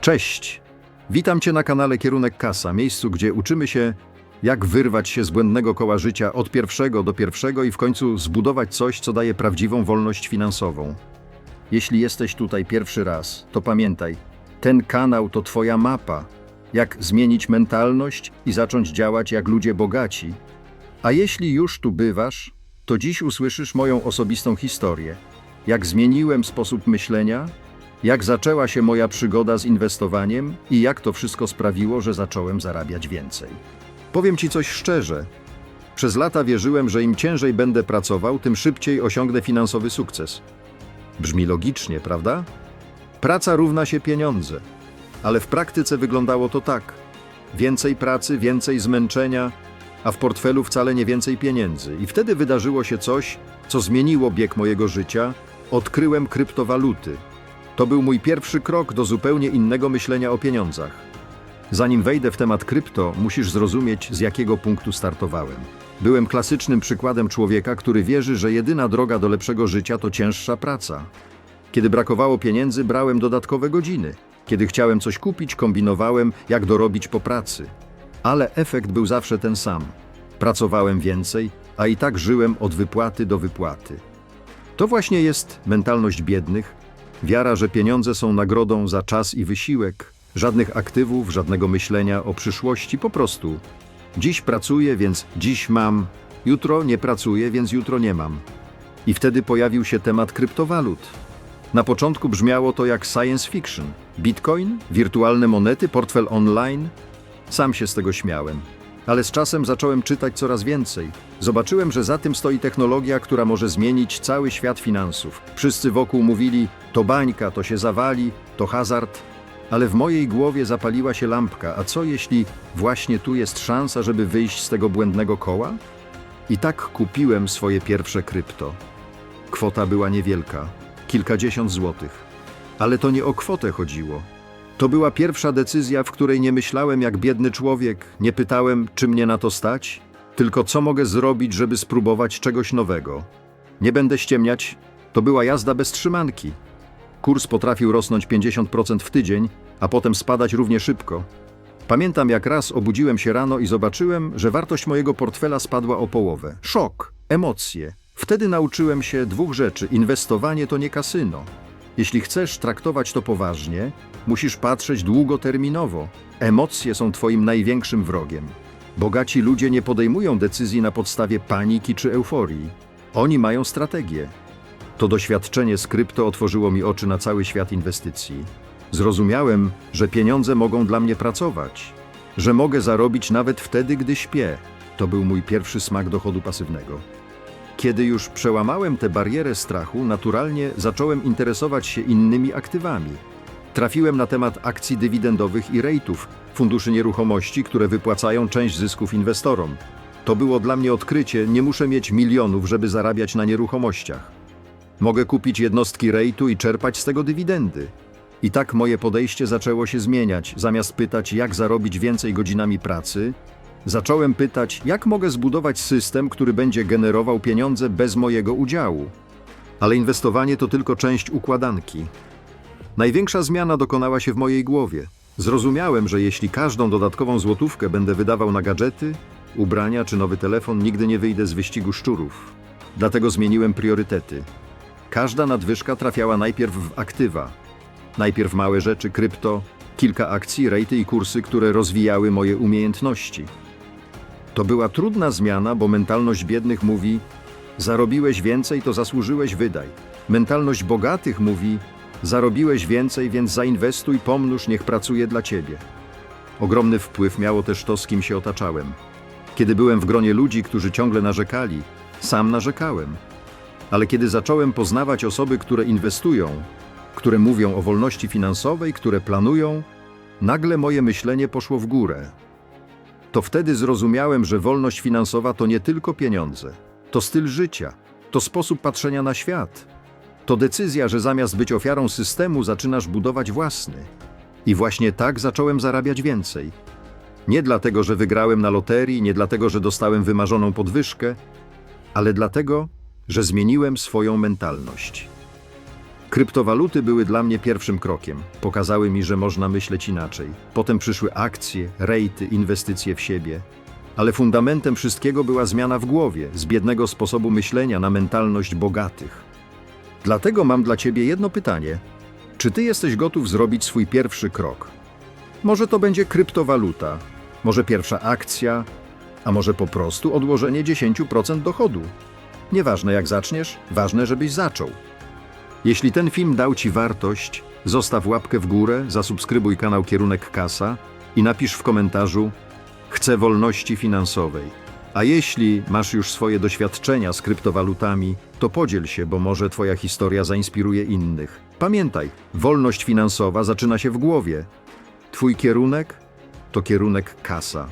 Cześć! Witam Cię na kanale Kierunek Kasa, miejscu, gdzie uczymy się, jak wyrwać się z błędnego koła życia od pierwszego do pierwszego i w końcu zbudować coś, co daje prawdziwą wolność finansową. Jeśli jesteś tutaj pierwszy raz, to pamiętaj, ten kanał to Twoja mapa, jak zmienić mentalność i zacząć działać jak ludzie bogaci. A jeśli już tu bywasz, to dziś usłyszysz moją osobistą historię. Jak zmieniłem sposób myślenia, jak zaczęła się moja przygoda z inwestowaniem i jak to wszystko sprawiło, że zacząłem zarabiać więcej. Powiem Ci coś szczerze. Przez lata wierzyłem, że im ciężej będę pracował, tym szybciej osiągnę finansowy sukces. Brzmi logicznie, prawda? Praca równa się pieniądze. Ale w praktyce wyglądało to tak. Więcej pracy, więcej zmęczenia, a w portfelu wcale nie więcej pieniędzy. I wtedy wydarzyło się coś, co zmieniło bieg mojego życia. Odkryłem kryptowaluty. To był mój pierwszy krok do zupełnie innego myślenia o pieniądzach. Zanim wejdę w temat krypto, musisz zrozumieć, z jakiego punktu startowałem. Byłem klasycznym przykładem człowieka, który wierzy, że jedyna droga do lepszego życia to cięższa praca. Kiedy brakowało pieniędzy, brałem dodatkowe godziny. Kiedy chciałem coś kupić, kombinowałem, jak dorobić po pracy. Ale efekt był zawsze ten sam. Pracowałem więcej, a i tak żyłem od wypłaty do wypłaty. To właśnie jest mentalność biednych, wiara, że pieniądze są nagrodą za czas i wysiłek, żadnych aktywów, żadnego myślenia o przyszłości, po prostu. Dziś pracuję, więc dziś mam, jutro nie pracuję, więc jutro nie mam. I wtedy pojawił się temat kryptowalut. Na początku brzmiało to jak science fiction. Bitcoin, wirtualne monety, portfel online. Sam się z tego śmiałem. Ale z czasem zacząłem czytać coraz więcej. Zobaczyłem, że za tym stoi technologia, która może zmienić cały świat finansów. Wszyscy wokół mówili: to bańka, to się zawali, to hazard. Ale w mojej głowie zapaliła się lampka: a co jeśli właśnie tu jest szansa, żeby wyjść z tego błędnego koła? I tak kupiłem swoje pierwsze krypto. Kwota była niewielka kilkadziesiąt złotych. Ale to nie o kwotę chodziło. To była pierwsza decyzja, w której nie myślałem jak biedny człowiek, nie pytałem, czy mnie na to stać, tylko co mogę zrobić, żeby spróbować czegoś nowego. Nie będę ściemniać, to była jazda bez trzymanki. Kurs potrafił rosnąć 50% w tydzień, a potem spadać równie szybko. Pamiętam, jak raz obudziłem się rano i zobaczyłem, że wartość mojego portfela spadła o połowę. Szok, emocje. Wtedy nauczyłem się dwóch rzeczy: inwestowanie to nie kasyno. Jeśli chcesz traktować to poważnie, musisz patrzeć długoterminowo. Emocje są Twoim największym wrogiem. Bogaci ludzie nie podejmują decyzji na podstawie paniki czy euforii. Oni mają strategię. To doświadczenie z krypto otworzyło mi oczy na cały świat inwestycji. Zrozumiałem, że pieniądze mogą dla mnie pracować, że mogę zarobić nawet wtedy, gdy śpię. To był mój pierwszy smak dochodu pasywnego. Kiedy już przełamałem tę barierę strachu, naturalnie zacząłem interesować się innymi aktywami. Trafiłem na temat akcji dywidendowych i rejtów, funduszy nieruchomości, które wypłacają część zysków inwestorom. To było dla mnie odkrycie, nie muszę mieć milionów, żeby zarabiać na nieruchomościach. Mogę kupić jednostki rejtu i czerpać z tego dywidendy. I tak moje podejście zaczęło się zmieniać. Zamiast pytać, jak zarobić więcej godzinami pracy, zacząłem pytać, jak mogę zbudować system, który będzie generował pieniądze bez mojego udziału. Ale inwestowanie to tylko część układanki. Największa zmiana dokonała się w mojej głowie. Zrozumiałem, że jeśli każdą dodatkową złotówkę będę wydawał na gadżety, ubrania czy nowy telefon, nigdy nie wyjdę z wyścigu szczurów. Dlatego zmieniłem priorytety. Każda nadwyżka trafiała najpierw w aktywa. Najpierw małe rzeczy, krypto, kilka akcji, rejty i kursy, które rozwijały moje umiejętności. To była trudna zmiana, bo mentalność biednych mówi: Zarobiłeś więcej, to zasłużyłeś, wydaj. Mentalność bogatych mówi: Zarobiłeś więcej, więc zainwestuj, pomnóż, niech pracuje dla ciebie. Ogromny wpływ miało też to, z kim się otaczałem. Kiedy byłem w gronie ludzi, którzy ciągle narzekali, sam narzekałem. Ale kiedy zacząłem poznawać osoby, które inwestują, które mówią o wolności finansowej, które planują, nagle moje myślenie poszło w górę. To wtedy zrozumiałem, że wolność finansowa to nie tylko pieniądze, to styl życia, to sposób patrzenia na świat. To decyzja, że zamiast być ofiarą systemu, zaczynasz budować własny. I właśnie tak zacząłem zarabiać więcej. Nie dlatego, że wygrałem na loterii, nie dlatego, że dostałem wymarzoną podwyżkę, ale dlatego, że zmieniłem swoją mentalność. Kryptowaluty były dla mnie pierwszym krokiem. Pokazały mi, że można myśleć inaczej. Potem przyszły akcje, rejty, inwestycje w siebie. Ale fundamentem wszystkiego była zmiana w głowie, z biednego sposobu myślenia na mentalność bogatych. Dlatego mam dla ciebie jedno pytanie. Czy ty jesteś gotów zrobić swój pierwszy krok? Może to będzie kryptowaluta, może pierwsza akcja, a może po prostu odłożenie 10% dochodu. Nieważne jak zaczniesz, ważne żebyś zaczął. Jeśli ten film dał Ci wartość, zostaw łapkę w górę, zasubskrybuj kanał Kierunek Kasa i napisz w komentarzu Chcę wolności finansowej. A jeśli masz już swoje doświadczenia z kryptowalutami, to podziel się, bo może Twoja historia zainspiruje innych. Pamiętaj, wolność finansowa zaczyna się w głowie. Twój kierunek to kierunek kasa.